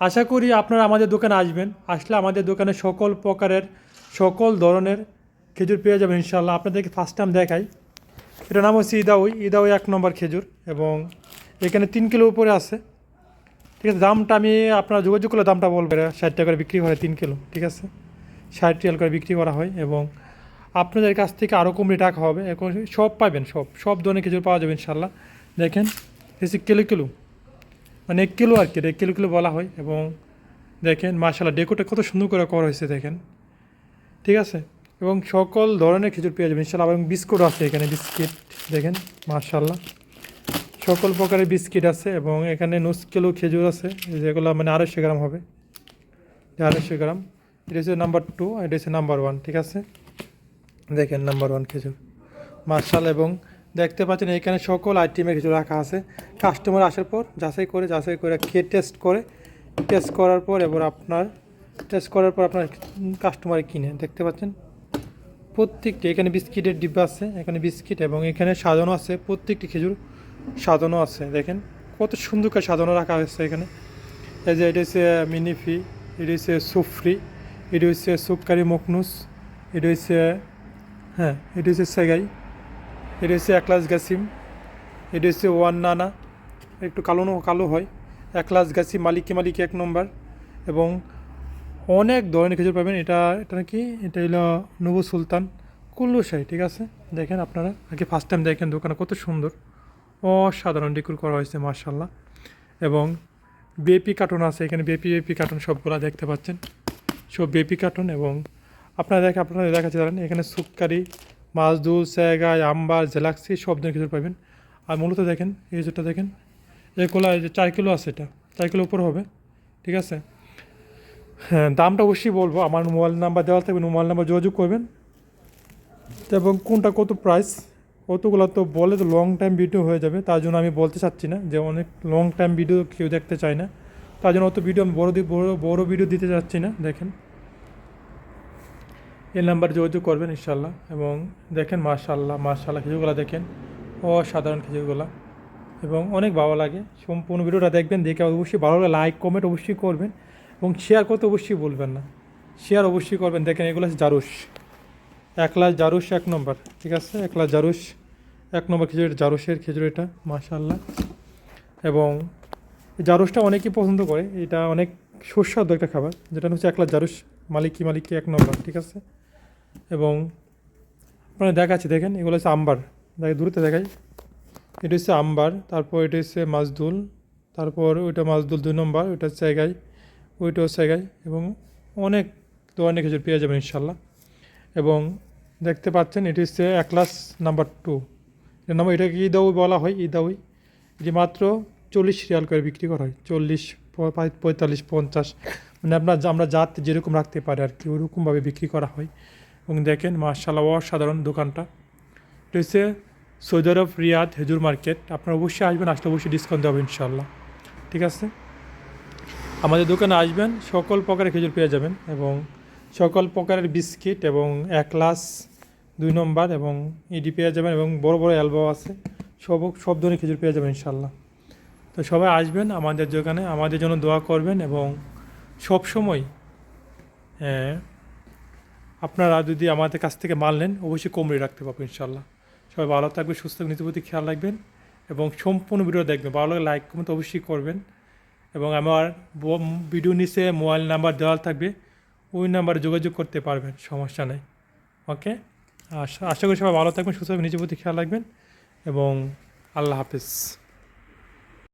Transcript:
আশা করি আপনারা আমাদের দোকানে আসবেন। আসলে আমাদের দোকানে সকল প্রকারের, সকল ধরনের খেজুর পেয়ে যাবেন ইনশাল্লাহ আপনাদেরকে ফার্স্ট টাইম দেখাই। এটার নাম হচ্ছে ইদাউই। ইদাউই এক নম্বর খেজুর এবং এখানে তিন কিলো উপরে আছে। ঠিক আছে, দামটা আমি আপনারা যোগাযোগ করলে দামটা বলবেন ষাট টাকা করে বিক্রি করে তিন কিলো, ঠিক আছে? ষাট রিয়াল করে বিক্রি করা হয় এবং আপনাদের কাছ থেকে আরও কমে টাকা হবে। এখন সব পাবেন, সব সব ধরনের খেজুর পাওয়া যাবে ইনশাল্লাহ দেখেন, এসে কিলো কিলো। মানে এক কিলো আর কি এক কিলো কিলো বলা হয়। এবং দেখেন মাশাল্লাহ ডেকোটা কত সুন্দর করে করা হয়েছে, দেখেন। ঠিক আছে? এবং সকল ধরনের খেজুর পেয়ে যাবেন ইনশাল্লাহ এবং বিস্কুট আছে এখানে, বিস্কিট, দেখেন মাশাল্লাহ সকল প্রকারের বিস্কিট আছে এবং এখানে নুস কিলো খেজুর আছে, যেগুলো মানে আড়াইশো গ্রাম হবে। আড়াইশো গ্রাম। এটা হচ্ছে নাম্বার টু, এটা হচ্ছে নাম্বার ওয়ান, ঠিক আছে? দেখেন, নাম্বার ওয়ান খেজুর। মার্শাল এবং দেখতে পাচ্ছেন এখানে সকল আইটেমের খেজুর রাখা আছে। কাস্টমার আসার পর যাচাই করে যাচাই করে খেয়ে টেস্ট করে। টেস্ট করার পর এবার আপনার টেস্ট করার পর আপনার কাস্টমার কিনে। দেখতে পাচ্ছেন, প্রত্যেকটি, এখানে বিস্কিটের ডিব্বা আছে, এখানে বিস্কিট এবং এখানে সাজানো আছে, প্রত্যেকটি খেজুর সাজানো আছে। দেখেন, কত সুন্দর করে সাজানো রাখা হয়েছে এখানে। এই যে, এটা হচ্ছে মিনিফি এটা হচ্ছে সুফরি এটা হচ্ছে সুপকারি মকনুস এটা হচ্ছে হ্যাঁ এটা হচ্ছে সেগাই। এটা হচ্ছে একলাস গাসিম এটা হচ্ছে ওয়ান নানা। একটু কালো কালো হয়। একলাস গাসিম মালিকি মালিকি এক নম্বর। এবং অনেক ধরনের খেজুর পাবেন। এটা এটা নাকি, এটা হলো নবু সুলতান কুল্লু শাহী ঠিক আছে? দেখেন আপনারা, আগে ফার্স্ট টাইম দেখেন দোকানে কত সুন্দর। অসাধারণ ডেকোর করা হয়েছে মার্শাল্লাহ এবং বেপি কার্টুন আছে, এখানে বেপি বেপি কার্টুন সবগুলা দেখতে পাচ্ছেন। সব বেপি কার্টুন এবং আপনারা দেখে আপনারা দেখাতে পারেন এখানে সুক্কারি মাছদুল স্যাগাই আম্বার জেলাক্সি সব ধরনের খেজুর পাবেন। আর মূলত দেখেন, এই যেটা দেখেন এগুলো এই যে চার কিলো আছে এটা, চার কিলো উপর হবে, ঠিক আছে? হ্যাঁ দামটা অবশ্যই বলব, আমার মোবাইল নাম্বার দেওয়া থাকবে, মোবাইল নাম্বার যোগাযোগ করবেন। এবং কোনটা কত প্রাইস কতগুলো তো বলে তো লং টাইম ভিডিও হয়ে যাবে, তার জন্য আমি বলতে চাচ্ছি না যে অনেক লং টাইম ভিডিও কেউ দেখতে চায় না। তার জন্য অত ভিডিও আমি বড় বড় বড় ভিডিও দিতে চাচ্ছি না, দেখেন। এই নাম্বার যোগাযোগ করবেন ইনশাল্লাহ এবং দেখেন মাশাল্লাহ মাশাল্লাহ খেজুরগুলো দেখেন। অসাধারণ খেজুরগুলো। এবং অনেক ভালো লাগে। সম্পূর্ণ ভিডিওটা দেখবেন, দেখে অবশ্যই ভালো লাগে। লাইক কমেন্ট অবশ্যই করবেন এবং শেয়ার করতে অবশ্যই বলবেন না। শেয়ার অবশ্যই করবেন। দেখেন এগুলো হচ্ছে জারুস একলা জারুস এক নম্বর। ঠিক আছে? একলা জারুস এক নম্বর খেজুর জারুসের খেজুর এটা মাশাল্লাহ এবং জারুসটা অনেকেই পছন্দ করে। এটা অনেক সুস্বাদু একটা খাবার। যেটা হচ্ছে একলা জারুস মালিকি মালিকি এক নম্বর। ঠিক আছে? এবং আপনারা দেখাচ্ছি, দেখেন, এগুলো হচ্ছে আম্বার। দেখে দূরতে দেখাই। এটা হচ্ছে আম্বার, তারপর এটা হচ্ছে মাজদুল, তারপর ওইটা মাজদুল দুই নম্বর, ওইটা সেগাই ওইটাও সেগাই এবং অনেক ধরনের খেজুর পেয়ে যাবেন ইনশাল্লাহ। এবং দেখতে পাচ্ছেন, এটি হচ্ছে একলাস নাম্বার টু। এর নাম এটাকে ইদাউই বলা হয় ইদাউই এটি মাত্র চল্লিশ রিয়াল করে বিক্রি করা হয়, চল্লিশ, পঁয়তাল্লিশ পঞ্চাশ। মানে আপনার আমরা জাত যেরকম রাখতে পারি আর কি, ওরকমভাবে বিক্রি করা হয়। এবং দেখেন মার্শাল্লাহ অসাধারণ দোকানটা। হচ্ছে সৌদি আরব রিয়াদ হেজুর মার্কেট। আপনারা অবশ্যই আসবেন, আসলে অবশ্যই ডিসকাউন্ট দেবো ইনশাল্লাহ ঠিক আছে? আমাদের দোকানে আসবেন, সকল প্রকারের খেজুর পেয়ে যাবেন এবং সকল প্রকারের বিস্কিট এবং একলাস দুই নম্বর এবং ইডি পেয়ে যাবেন এবং বড় বড় অ্যালবাম আছে। সব সব ধরনের খেজুর পেয়ে যাবেন ইনশাল্লাহ তো সবাই আসবেন আমাদের দোকানে, আমাদের জন্য দোয়া করবেন এবং সব সময় আপনারা যদি আমাদের কাছ থেকে মাল নেন, অবশ্যই কমরে রাখতে পারব ইনশাল্লাহ সবাই ভালো থাকবে সুস্থ নিজের প্রতি খেয়াল রাখবেন এবং সম্পূর্ণ ভিডিও দেখবেন। ভালো লাগলে লাইক কমেন্ট অবশ্যই করবেন। এবং আমার ভিডিও নিচে মোবাইল নাম্বার দেওয়া থাকবে, ওই নাম্বারে যোগাযোগ করতে পারবেন, সমস্যা নেই। ওকে? আশা করি সবাই ভালো থাকবেন, সুস্থ থাকবেন, নিজের প্রতি খেয়াল রাখবেন এবং আল্লাহ হাফিজ।